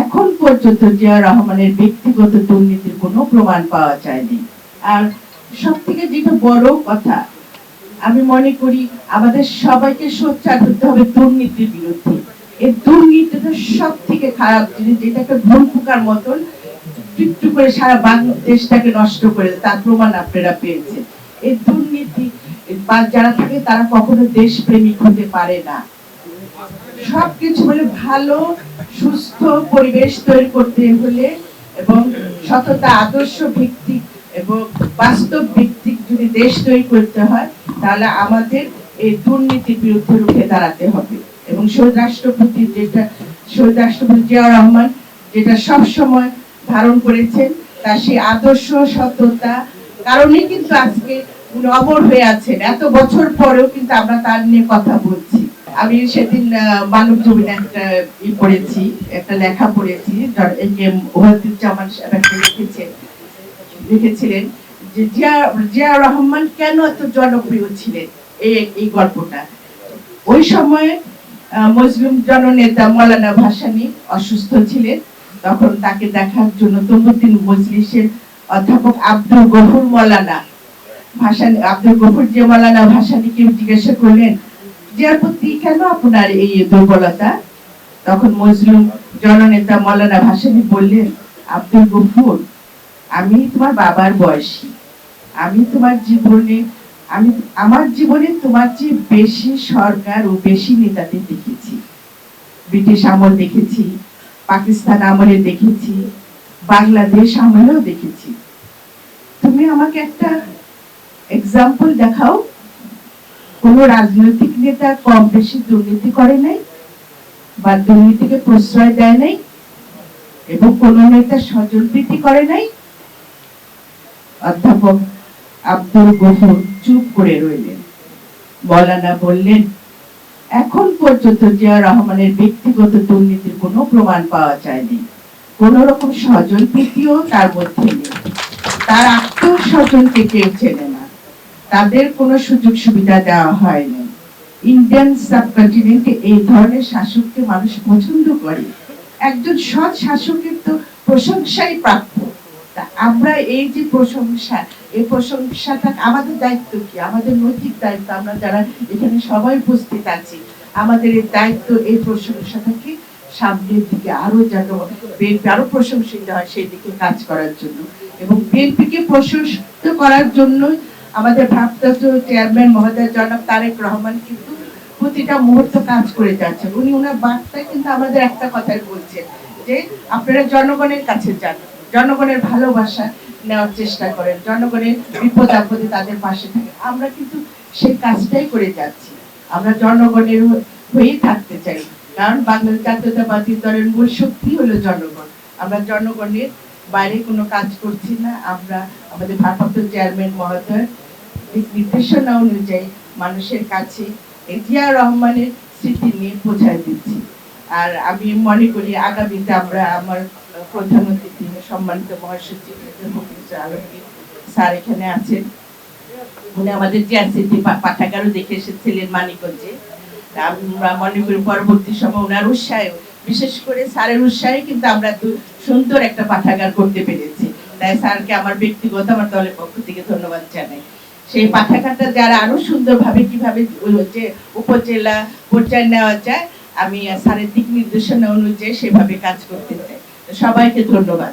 এখন পর্যন্ত জিয়া রহমানের ব্যক্তিগত দুর্নীতির কোনো প্রমাণ পাওয়া যায়নি। আর সব থেকে যেটা বড় কথা, আমি মনে করি আমাদের সবাইকে সোচ্চার হতে হবে দুর্নীতির বিরুদ্ধে। এই দুর্নীতিটা সব থেকে খারাপ জিনিস, যেটাকে ভুল পোকার মতন একটু করে সারা বাংলাদেশটাকে নষ্ট করে তার প্রমাণ আপনারা পেয়েছেন। এই দুর্নীতি যারা থাকে তারা কখনো দেশপ্রেমিক হতে পারে না। সবকিছু মানে ভালো, সুস্থ পরিবেশ তৈরি করতে হলে এবং সততা, আদর্শ ভিত্তিক এবং বাস্তব ভিত্তিক যদি দেশ তৈরি করতে হয়, তাহলে আমাদের এই দুর্নীতির বিরুদ্ধে রুখে দাঁড়াতে হবে। এবং শহীদ রাষ্ট্রপতি যেটা শহীদ রাষ্ট্রপতি জিয়াউর রহমান যেটা সব সময় ধারণ করেছেন, তার সেই আদর্শ, সততা কারণে কিন্তু আজকে উনি অমর হয়ে আছেন। এত বছর পরেও কিন্তু আমরা তার নিয়ে কথা বলছি। আমি সেদিন মানব জমিন একটা ই পড়েছি, একটা লেখা পড়েছি ড- এ কে ওয়াহিদুজ্জামান লিখেছিলেন যে জিয়া জিয়া রহমান কেন এত জনপ্রিয় ছিলেন? এই এই গল্পটা। ওই সময়ে মুসলিম জননেতা মৌলানা ভাসানী অসুস্থ ছিলেন, তখন তাকে দেখার জন্য তমুদ্দিন মজলিসের অধ্যাপক আব্দুল গফুর মৌলানা, ভাসানী, আব্দুল গফুর যে মৌলানা ভাসানীকে জিজ্ঞাসা করলেন জিয়ার প্রতি কেন আপনার এই দুর্বলতা? তখন মজলুম জননেতা ভাসানী বললেন, আব্দুল গফুর, আমি তোমার বাবার বয়সী। আমি তোমার জীবনে, আমি, আমার জীবনে তোমার বেশি সরকার ও বেশি নেতাদের দেখেছি। ব্রিটিশ আমল দেখেছি, পাকিস্তান আমলে দেখেছি, বাংলাদেশ আমলেও দেখেছি। তুমি আমাকে একটা এক্সাম্পল দেখাও। কোন রাজনৈতিক নেতা কম বেশি দুর্নীতি করে নাই বা দুর্নীতিকে প্রশ্রয় দেয় নাই এবং কোন নেতা প্রীতি করে নাই? অধ্যাপক আব্দুল গফুর চুপ করে রইলেন। মৌলানা বললেন, এখন পর্যন্ত জিয়া রহমানের ব্যক্তিগত দুর্নীতির কোনো প্রমাণ পাওয়া যায়নি। কোন রকম স্বজন প্রীতিও তার মধ্যে নেই। তার আত্মীয় স্বজনকে কেউ চেনে না। তাদের কোনো সুযোগ সুবিধা দেওয়া হয়নি। ইন্ডিয়ান সাবকন্টিনেন্টে এই ধরনের শাসককে মানুষ পছন্দ করে। একজন সৎ শাসকের তো প্রশংসাই প্রাপ্য। আমরা এই যে প্রশংসা, এই প্রশংসাটা আমাদের দায়িত্ব কি? আমাদের নৈতিক দায়িত্ব। আমরা যারা এখানে সবাই উপস্থিত আছি, আমাদের এই দায়িত্ব, এই প্রশংসাটাকে সামনের দিকে আরও যেন বিএনপি আরও প্রশংসিত হয়, সেই দিকে কাজ করার জন্য। এবং বিএনপিকে প্রশংসিত করার জন্য আমাদের ভারপ্রাপ্ত চেয়ারম্যান মহোদয় জনাব তারেক রহমান কিন্তু প্রতিটা মুহূর্ত কাজ করে যাচ্ছেন। উনি ওনার বার্তায় কিন্তু আমাদের একটা কথাই বলছেন যে, আপনারা জনগণের কাছে যান, জনগণের ভালোবাসা নেওয়ার চেষ্টা করেন, জনগণের বিপদ আপদে তাদের পাশে থাকেন। আমরা কিন্তু সেই কাজটাই করে যাচ্ছি। আমরা জনগণের হয়েই থাকতে চাই। কারণ বাংলাদেশ জাতীয়তাবাদী দলের মূল শক্তি হলো জনগণ। আমরা জনগণের বাইরে কোনো কাজ করছি না। আমরা আমাদের ভারপ্রাপ্ত চেয়ারম্যান মহোদয় নির্দেশনা অনুযায়ী মানুষের কাছে এই জিয়া রহমানের স্মৃতি নিয়ে পৌঁছায় দিচ্ছি। আর আমি মনে করি আগামীতে আমরা আমার প্রধান অতিথি সম্মানিত মহাসচিব স্যার এখানে আছেন। উনি আমাদের জিয়াসিটি পাঠাগারও দেখে এসেছিলেন মানিকগঞ্জে। আমরা মনে করি পরবর্তী সময় ওনার উৎসাহে বিশেষ করে স্যারের উৎসাহে কিন্তু আমরা সুন্দর একটা পাঠাগার করতে পেরেছি। তাই স্যারকে আমার ব্যক্তিগত, আমার দলের পক্ষ থেকে ধন্যবাদ জানাই। সেই পাঠাগারটা যারা আরও সুন্দরভাবে কীভাবে উপজেলা পর্যায়ে নেওয়া যায়, আমি স্যারের দিক নির্দেশনা অনুযায়ী সেভাবে কাজ করতে চাই। সবাইকে ধন্যবাদ।